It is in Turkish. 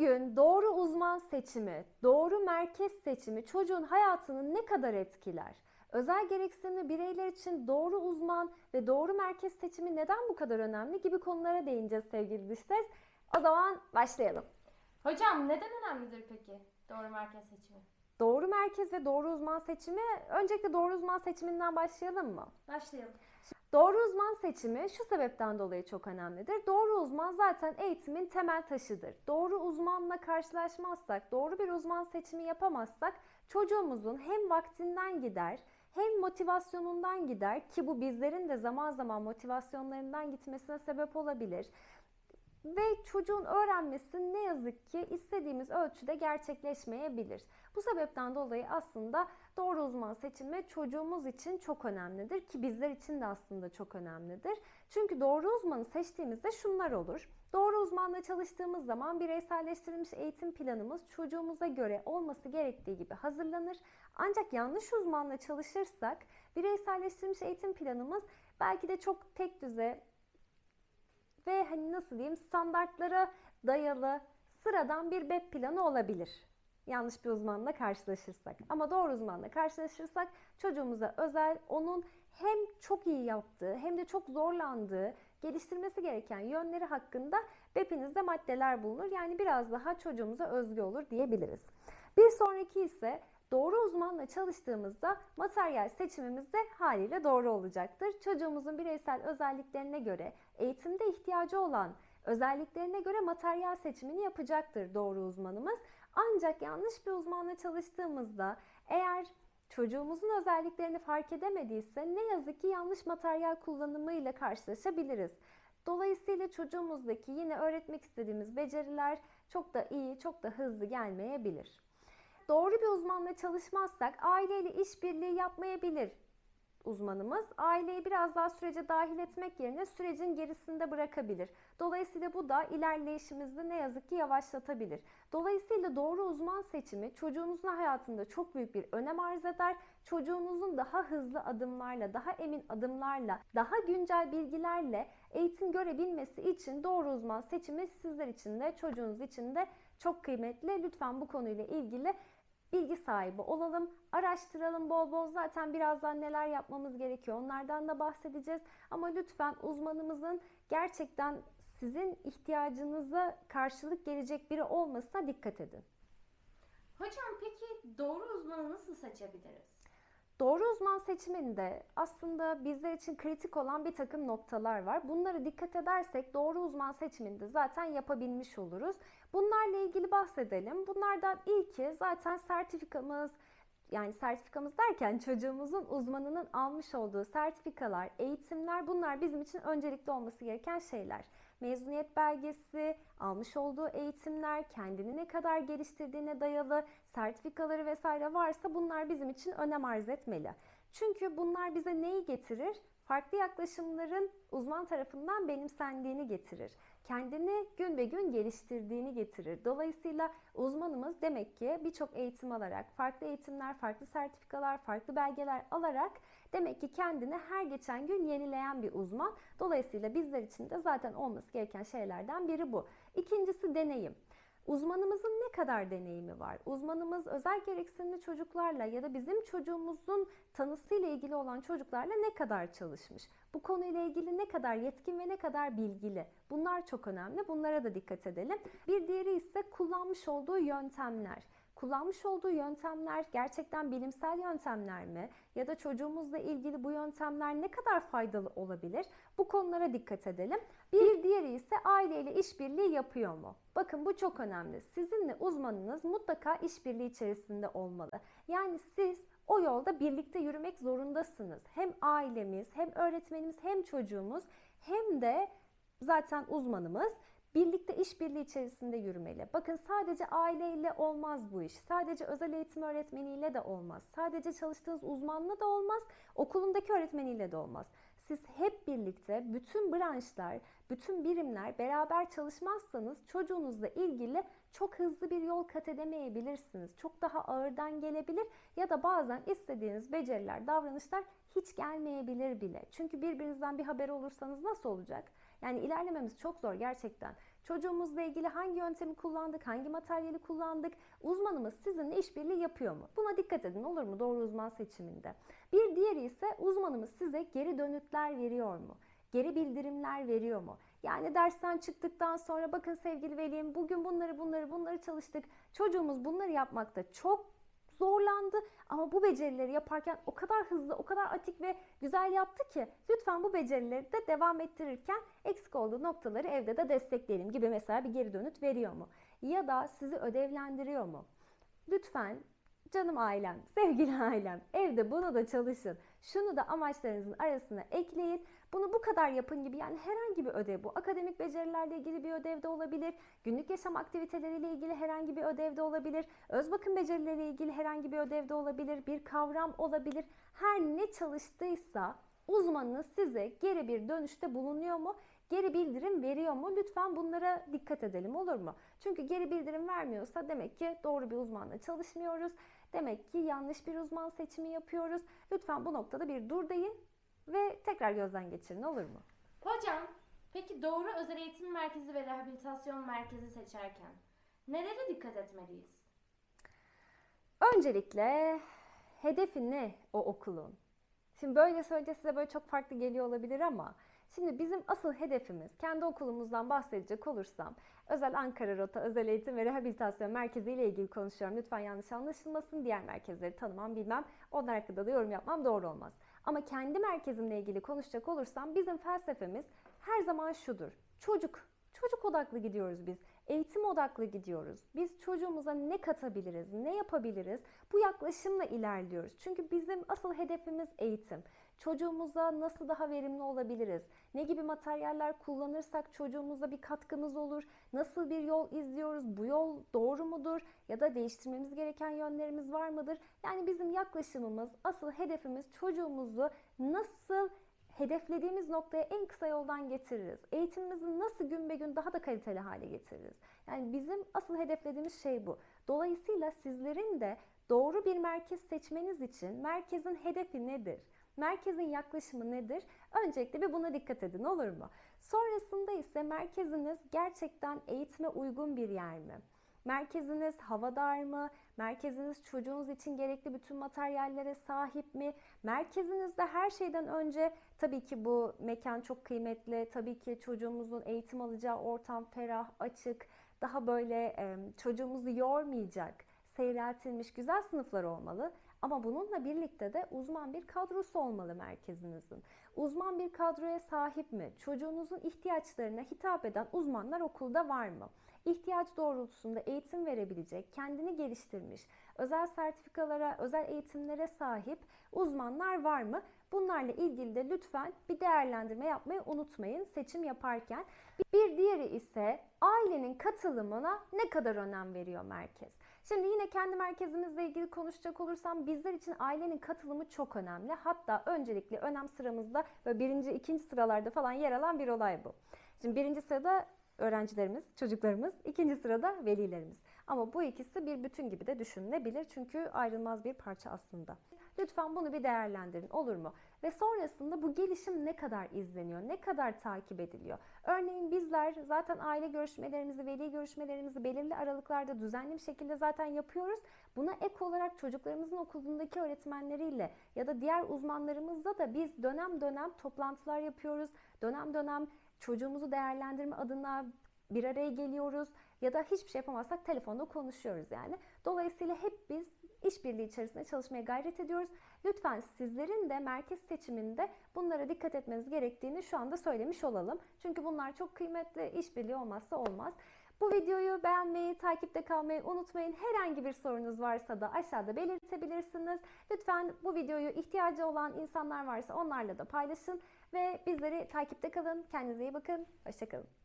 Bugün doğru uzman seçimi, doğru merkez seçimi çocuğun hayatını ne kadar etkiler? Özel gereksinimli bireyler için doğru uzman ve doğru merkez seçimi neden bu kadar önemli gibi konulara değineceğiz sevgili dış. O zaman başlayalım. Hocam neden önemlidir peki doğru merkez seçimi? Doğru merkez ve doğru uzman seçimi, öncelikle doğru uzman seçiminden başlayalım mı? Başlayalım. Doğru uzman seçimi şu sebepten dolayı çok önemlidir. Doğru uzman zaten eğitimin temel taşıdır. Doğru uzmanla karşılaşmazsak, doğru bir uzman seçimi yapamazsak çocuğumuzun hem vaktinden gider, hem motivasyonundan gider ki bu bizlerin de zaman zaman motivasyonlarından gitmesine sebep olabilir. Ve çocuğun öğrenmesi ne yazık ki istediğimiz ölçüde gerçekleşmeyebilir. Bu sebepten dolayı aslında doğru uzman seçimi çocuğumuz için çok önemlidir ki bizler için de aslında çok önemlidir. Çünkü doğru uzmanı seçtiğimizde şunlar olur. Doğru uzmanla çalıştığımız zaman bireyselleştirilmiş eğitim planımız çocuğumuza göre olması gerektiği gibi hazırlanır. Ancak yanlış uzmanla çalışırsak bireyselleştirilmiş eğitim planımız belki de çok tek düze ve hani nasıl diyeyim standartlara dayalı sıradan bir BEP planı olabilir. Yanlış bir uzmanla karşılaşırsak. Ama doğru uzmanla karşılaşırsak çocuğumuza özel onun hem çok iyi yaptığı hem de çok zorlandığı geliştirmesi gereken yönleri hakkında BEP'inizde maddeler bulunur. Yani biraz daha çocuğumuza özgü olur diyebiliriz. Bir sonraki ise Doğru uzmanla çalıştığımızda materyal seçimimiz de haliyle doğru olacaktır. Çocuğumuzun bireysel özelliklerine göre eğitimde ihtiyacı olan özelliklerine göre materyal seçimini yapacaktır doğru uzmanımız. Ancak yanlış bir uzmanla çalıştığımızda eğer çocuğumuzun özelliklerini fark edemediyse ne yazık ki yanlış materyal kullanımıyla karşılaşabiliriz. Dolayısıyla çocuğumuzdaki yine öğretmek istediğimiz beceriler çok da iyi, çok da hızlı gelmeyebilir. Doğru bir uzmanla çalışmazsak aileyle işbirliği yapmayabilir uzmanımız. Aileyi biraz daha sürece dahil etmek yerine sürecin gerisinde bırakabilir. Dolayısıyla bu da ilerleyişimizi ne yazık ki yavaşlatabilir. Dolayısıyla doğru uzman seçimi çocuğunuzun hayatında çok büyük bir önem arz eder. Çocuğunuzun daha hızlı adımlarla, daha emin adımlarla, daha güncel bilgilerle eğitim görebilmesi için doğru uzman seçimi sizler için de çocuğunuz için de çok kıymetli. Lütfen bu konuyla ilgili bilgi sahibi olalım, araştıralım bol bol. Zaten birazdan neler yapmamız gerekiyor onlardan da bahsedeceğiz. Ama lütfen uzmanımızın gerçekten sizin ihtiyacınıza karşılık gelecek biri olmasına dikkat edin. Hocam peki doğru uzmanı nasıl seçebiliriz? Doğru uzman seçiminde aslında bizler için kritik olan bir takım noktalar var. Bunları dikkat edersek doğru uzman seçiminde zaten yapabilmiş oluruz. Bunlarla ilgili bahsedelim. Bunlardan ilki zaten sertifikamız, yani sertifikamız derken çocuğumuzun uzmanının almış olduğu sertifikalar, eğitimler bunlar bizim için öncelikli olması gereken şeyler. Mezuniyet belgesi, almış olduğu eğitimler, kendini ne kadar geliştirdiğine dayalı sertifikaları vesaire varsa bunlar bizim için önem arz etmeli. Çünkü bunlar bize neyi getirir? Farklı yaklaşımların uzman tarafından benimsendiğini getirir. Kendini gün be gün geliştirdiğini getirir. Dolayısıyla uzmanımız demek ki birçok eğitim alarak, farklı eğitimler, farklı sertifikalar, farklı belgeler alarak demek ki kendini her geçen gün yenileyen bir uzman. Dolayısıyla bizler için de zaten olması gereken şeylerden biri bu. İkincisi deneyim. Uzmanımızın ne kadar deneyimi var? Uzmanımız özel gereksinimli çocuklarla ya da bizim çocuğumuzun tanısıyla ilgili olan çocuklarla ne kadar çalışmış? Bu konuyla ilgili ne kadar yetkin ve ne kadar bilgili? Bunlar çok önemli. Bunlara da dikkat edelim. Bir diğeri ise kullanmış olduğu yöntemler kullanmış olduğu yöntemler gerçekten bilimsel yöntemler mi? Ya da çocuğumuzla ilgili bu yöntemler ne kadar faydalı olabilir? Bu konulara dikkat edelim. Bir diğeri ise aileyle işbirliği yapıyor mu? Bakın bu çok önemli. Sizinle uzmanınız mutlaka işbirliği içerisinde olmalı. Yani siz o yolda birlikte yürümek zorundasınız. Hem ailemiz, hem öğretmenimiz, hem çocuğumuz, hem de zaten uzmanımız birlikte işbirliği içerisinde yürümeli. Bakın sadece aileyle olmaz bu iş. Sadece özel eğitim öğretmeniyle de olmaz. Sadece çalıştığınız uzmanla da olmaz. Okulundaki öğretmeniyle de olmaz. Siz hep birlikte bütün branşlar, bütün birimler beraber çalışmazsanız çocuğunuzla ilgili çok hızlı bir yol kat edemeyebilirsiniz. Çok daha ağırdan gelebilir ya da bazen istediğiniz beceriler, davranışlar hiç gelmeyebilir bile. Çünkü birbirinizden bir haber olursanız nasıl olacak? Yani ilerlememiz çok zor gerçekten. Çocuğumuzla ilgili hangi yöntemi kullandık, hangi materyali kullandık, uzmanımız sizinle işbirliği yapıyor mu? Buna dikkat edin olur mu doğru uzman seçiminde? Bir diğeri ise uzmanımız size geri dönütler veriyor mu? Geri bildirimler veriyor mu? Yani dersten çıktıktan sonra bakın sevgili velim bugün bunları bunları bunları çalıştık. Çocuğumuz bunları yapmakta çok zorlandı ama bu becerileri yaparken o kadar hızlı, o kadar atik ve güzel yaptı ki lütfen bu becerileri de devam ettirirken eksik olduğu noktaları evde de destekleyelim gibi mesela bir geri dönüt veriyor mu? Ya da sizi ödevlendiriyor mu? Lütfen canım ailem, sevgili ailem evde bunu da çalışın. Şunu da amaçlarınızın arasına ekleyin. Bunu bu kadar yapın gibi yani herhangi bir ödev bu. Akademik becerilerle ilgili bir ödev de olabilir. Günlük yaşam aktiviteleriyle ilgili herhangi bir ödev de olabilir. Öz bakım becerileriyle ilgili herhangi bir ödev de olabilir. Bir kavram olabilir. Her ne çalıştıysa uzmanınız size geri bir dönüşte bulunuyor mu? Geri bildirim veriyor mu? Lütfen bunlara dikkat edelim olur mu? Çünkü geri bildirim vermiyorsa demek ki doğru bir uzmanla çalışmıyoruz. Demek ki yanlış bir uzman seçimi yapıyoruz. Lütfen bu noktada bir dur deyin ve tekrar gözden geçirin olur mu? Hocam, peki doğru özel eğitim merkezi ve rehabilitasyon merkezi seçerken nelere dikkat etmeliyiz? Öncelikle hedefi ne o okulun? Şimdi böyle söyleyince size böyle çok farklı geliyor olabilir ama şimdi bizim asıl hedefimiz kendi okulumuzdan bahsedecek olursam özel Ankara Rota Özel Eğitim ve Rehabilitasyon Merkezi ile ilgili konuşuyorum. Lütfen yanlış anlaşılmasın. Diğer merkezleri tanımam bilmem. Onlar hakkında da yorum yapmam doğru olmaz. Ama kendi merkezimle ilgili konuşacak olursam bizim felsefemiz her zaman şudur. Çocuk, çocuk odaklı gidiyoruz biz. Eğitim odaklı gidiyoruz. Biz çocuğumuza ne katabiliriz, ne yapabiliriz? Bu yaklaşımla ilerliyoruz. Çünkü bizim asıl hedefimiz eğitim. Çocuğumuza nasıl daha verimli olabiliriz? Ne gibi materyaller kullanırsak çocuğumuza bir katkımız olur? Nasıl bir yol izliyoruz? Bu yol doğru mudur? Ya da değiştirmemiz gereken yönlerimiz var mıdır? Yani bizim yaklaşımımız, asıl hedefimiz çocuğumuzu nasıl hedeflediğimiz noktaya en kısa yoldan getiririz. Eğitimimizi nasıl gün be gün daha da kaliteli hale getiririz. Yani bizim asıl hedeflediğimiz şey bu. Dolayısıyla sizlerin de doğru bir merkez seçmeniz için merkezin hedefi nedir? Merkezin yaklaşımı nedir? Öncelikle bir buna dikkat edin olur mu? Sonrasında ise merkeziniz gerçekten eğitime uygun bir yer mi? Merkeziniz havadar mı? Merkeziniz çocuğunuz için gerekli bütün materyallere sahip mi? Merkezinizde her şeyden önce tabii ki bu mekan çok kıymetli. Tabii ki çocuğumuzun eğitim alacağı ortam ferah, açık, daha böyle çocuğumuzu yormayacak, seyreltilmiş güzel sınıflar olmalı. Ama bununla birlikte de uzman bir kadrosu olmalı merkezinizin. Uzman bir kadroya sahip mi? Çocuğunuzun ihtiyaçlarına hitap eden uzmanlar okulda var mı? ihtiyaç doğrultusunda eğitim verebilecek, kendini geliştirmiş, özel sertifikalara, özel eğitimlere sahip uzmanlar var mı? Bunlarla ilgili de lütfen bir değerlendirme yapmayı unutmayın seçim yaparken. Bir diğeri ise ailenin katılımına ne kadar önem veriyor merkez? Şimdi yine kendi merkezimizle ilgili konuşacak olursam bizler için ailenin katılımı çok önemli. Hatta öncelikli önem sıramızda ve birinci, ikinci sıralarda falan yer alan bir olay bu. Şimdi birinci sırada öğrencilerimiz, çocuklarımız, ikinci sırada velilerimiz. Ama bu ikisi bir bütün gibi de düşünülebilir çünkü ayrılmaz bir parça aslında. Lütfen bunu bir değerlendirin olur mu? Ve sonrasında bu gelişim ne kadar izleniyor, ne kadar takip ediliyor? Örneğin bizler zaten aile görüşmelerimizi, veli görüşmelerimizi belirli aralıklarda düzenli bir şekilde zaten yapıyoruz. Buna ek olarak çocuklarımızın okulundaki öğretmenleriyle ya da diğer uzmanlarımızla da biz dönem dönem toplantılar yapıyoruz. Dönem dönem çocuğumuzu değerlendirme adına bir araya geliyoruz ya da hiçbir şey yapamazsak telefonda konuşuyoruz yani. Dolayısıyla hep biz işbirliği içerisinde çalışmaya gayret ediyoruz. Lütfen sizlerin de merkez seçiminde bunlara dikkat etmeniz gerektiğini şu anda söylemiş olalım. Çünkü bunlar çok kıymetli, işbirliği olmazsa olmaz. Bu videoyu beğenmeyi, takipte kalmayı unutmayın. Herhangi bir sorunuz varsa da aşağıda belirtebilirsiniz. Lütfen bu videoyu ihtiyacı olan insanlar varsa onlarla da paylaşın ve bizleri takipte kalın. Kendinize iyi bakın. Hoşçakalın.